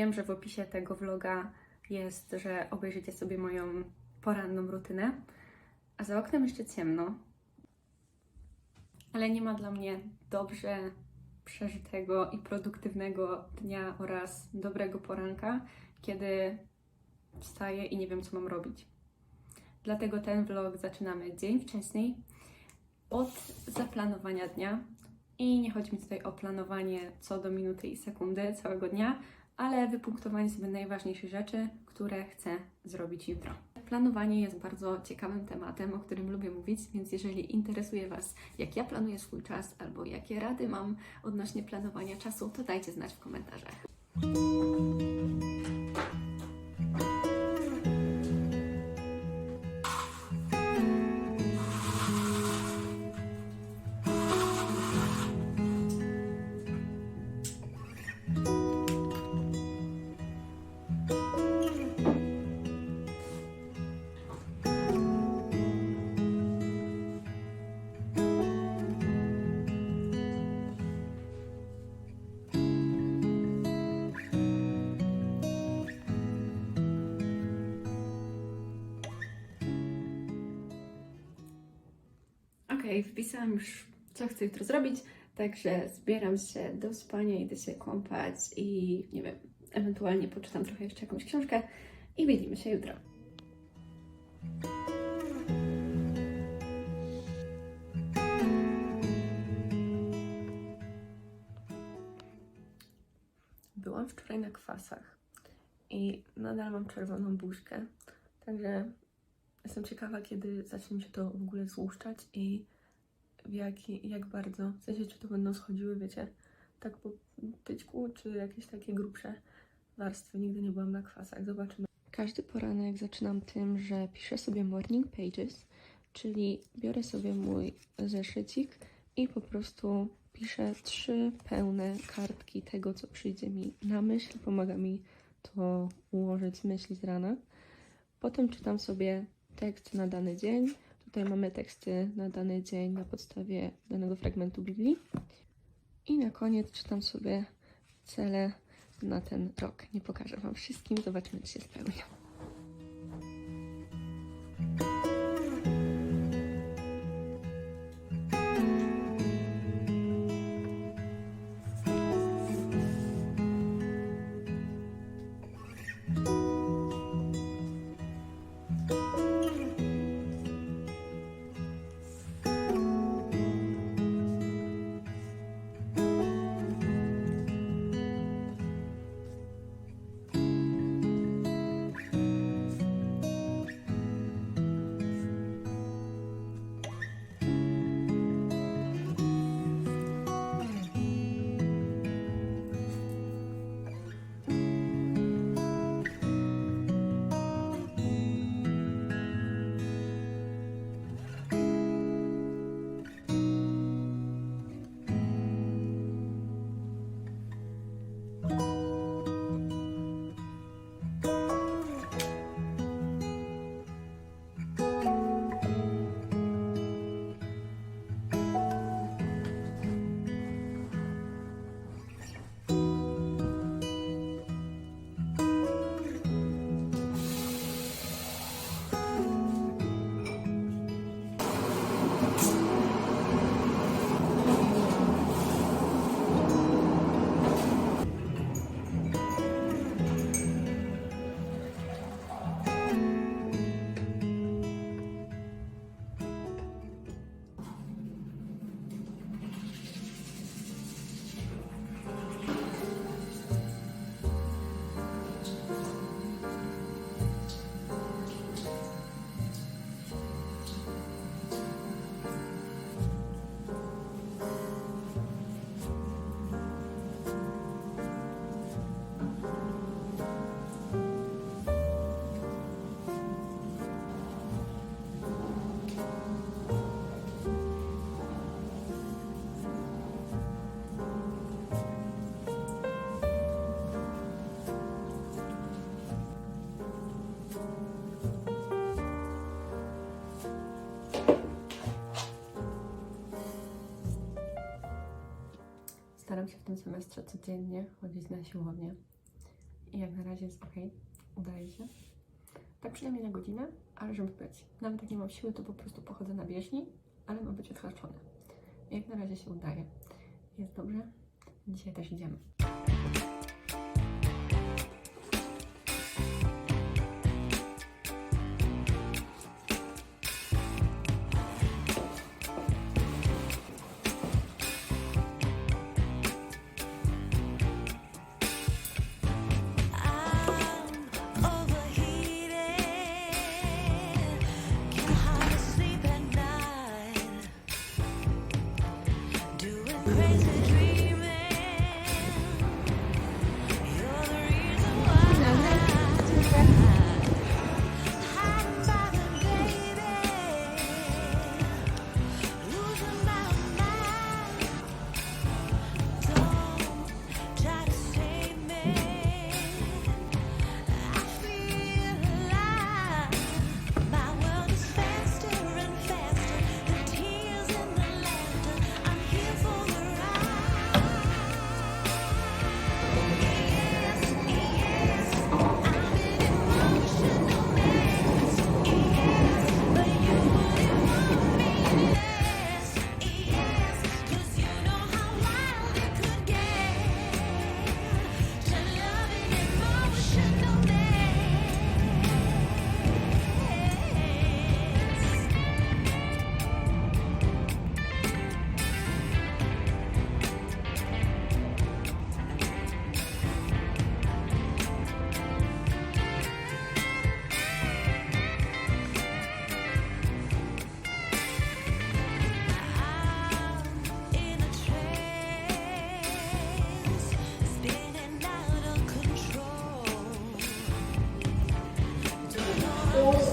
Wiem, że w opisie tego vloga jest, że obejrzycie sobie moją poranną rutynę, a za oknem jeszcze ciemno. Ale nie ma dla mnie dobrze przeżytego i produktywnego dnia oraz dobrego poranka, kiedy wstaję i nie wiem, co mam robić. Dlatego ten vlog zaczynamy dzień wcześniej od zaplanowania dnia. I nie chodzi mi tutaj o planowanie co do minuty i sekundy całego dnia, ale wypunktowanie sobie najważniejszych rzeczy, które chcę zrobić jutro. Planowanie jest bardzo ciekawym tematem, o którym lubię mówić, więc jeżeli interesuje Was, jak ja planuję swój czas albo jakie rady mam odnośnie planowania czasu, to dajcie znać w komentarzach. Okej, wpisałam już, co chcę jutro zrobić, także zbieram się do spania, idę się kąpać i nie wiem, ewentualnie poczytam trochę jeszcze jakąś książkę i widzimy się jutro. Byłam wczoraj na kwasach i nadal mam czerwoną buźkę, także jestem ciekawa, kiedy zacznie mi się to w ogóle złuszczać i w jaki, jak bardzo, w sensie czy to będą schodziły, wiecie, tak po tyćku, czy jakieś takie grubsze warstwy. Nigdy nie byłam na kwasach, zobaczymy. Każdy poranek zaczynam tym, że piszę sobie morning pages, czyli biorę sobie mój zeszycik i po prostu piszę trzy pełne kartki tego, co przyjdzie mi na myśl. Pomaga mi to ułożyć myśli z rana. Potem czytam sobie tekst na dany dzień. Tutaj mamy teksty na dany dzień na podstawie danego fragmentu Biblii. I na koniec czytam sobie cele na ten rok. Nie pokażę Wam wszystkim, zobaczymy, czy się spełnią. Staram się w tym semestrze codziennie chodzić na siłownię i jak na razie jest ok, udaje się. Tak przynajmniej na godzinę, ale żeby być. Nawet jak nie mam siły, to po prostu pochodzę na bieżni, ale ma być odhaczone. Jak na razie się udaje. Jest dobrze. Dzisiaj też idziemy.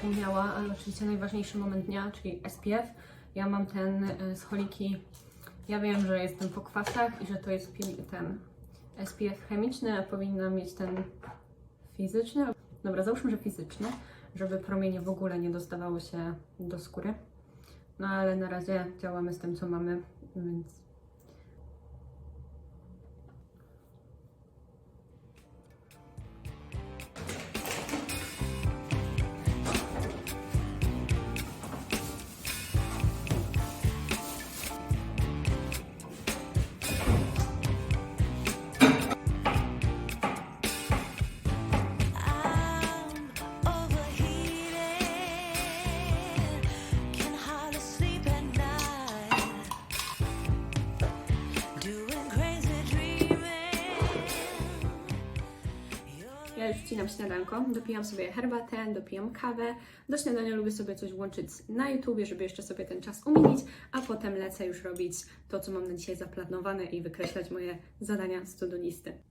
Zapomniała, ale oczywiście najważniejszy moment dnia, czyli SPF. Ja mam ten z Holiki. Ja wiem, że jestem po kwasach i że to jest ten SPF chemiczny, a powinna mieć ten fizyczny. Dobra, załóżmy, że fizyczny, żeby promienie w ogóle nie dostawały się do skóry. No ale na razie działamy z tym, co mamy, więc śniadanko, dopijam sobie herbatę, dopijam kawę. Do śniadania lubię sobie coś włączyć na YouTubie, żeby jeszcze sobie ten czas umilić, a potem lecę już robić to, co mam na dzisiaj zaplanowane i wykreślać moje zadania z to do listy.